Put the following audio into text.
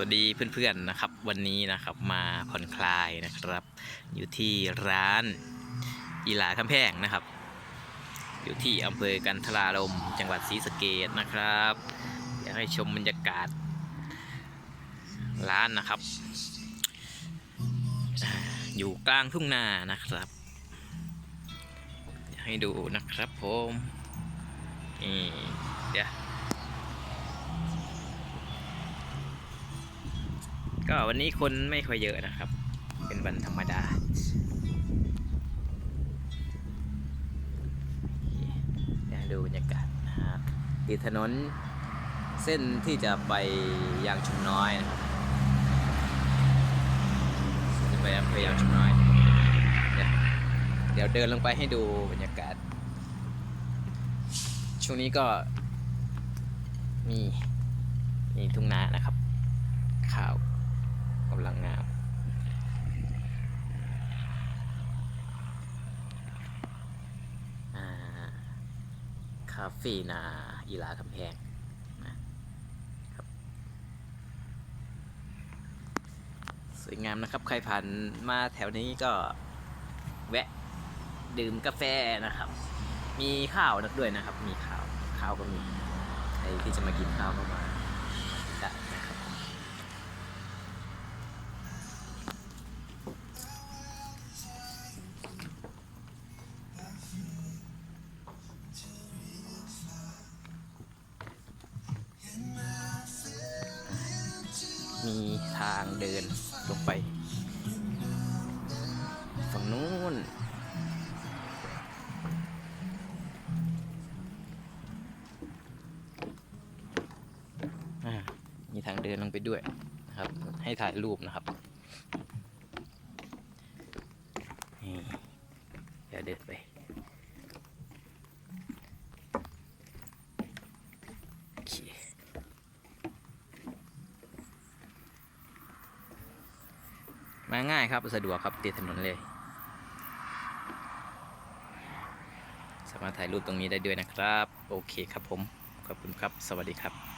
วัสดีเพื่อนๆนะครับ วันนี้นะครับมาผ่อนคลายนะครับ อยู่ที่ร้านอีหลาคำแพงนะครับ อยู่ที่อำเภอกันทรารมจังหวัดศรีสะเกดนะครับอยากให้ชมบรรยากาศ ร้านนะครับอ่าอยู่กลางทุ่งนานะครับอยากให้ดูนะครับผมนี่เดี๋ยว ก็วันนี้คนไม่ค่อยเยอะนะครับ เป็นวันธรรมดาเดี๋ยวดูบรรยากาศนะครับติดถนนเส้นที่จะไปยางชุมน้อยนะครับจะไปอำเภอยางชุมน้อย เดี๋ยวเดี๋ยวเดินลงไปให้ดูบรรยากาศ ช่วงนี้ก็มีมีทุ่งนานะครับ ข่าว กำลังงามคาเฟ่นาอีลาคำแพงนะครับ สวยงามนะครับ ใครผ่านมาแถวนี้ก็แวะดื่มกาแฟนะครับ มีข้าวนักด้วยนะครับ มีข้าวข้าวก็มี ใครที่จะมากินข้าวก็มา มีทางเดินลงไป ฝั่งนู้นมีทางเดินลงไปด้วยนะครับ ให้ถ่ายรูปนะครับนี่เดี๋ยวเดินไป โอเค มาง่ายครับสะดวกครับติดถนนเลย สามารถถ่ายรูปตรงนี้ได้ด้วยนะครับ โอเคครับผม ขอบคุณครับ สวัสดีครับ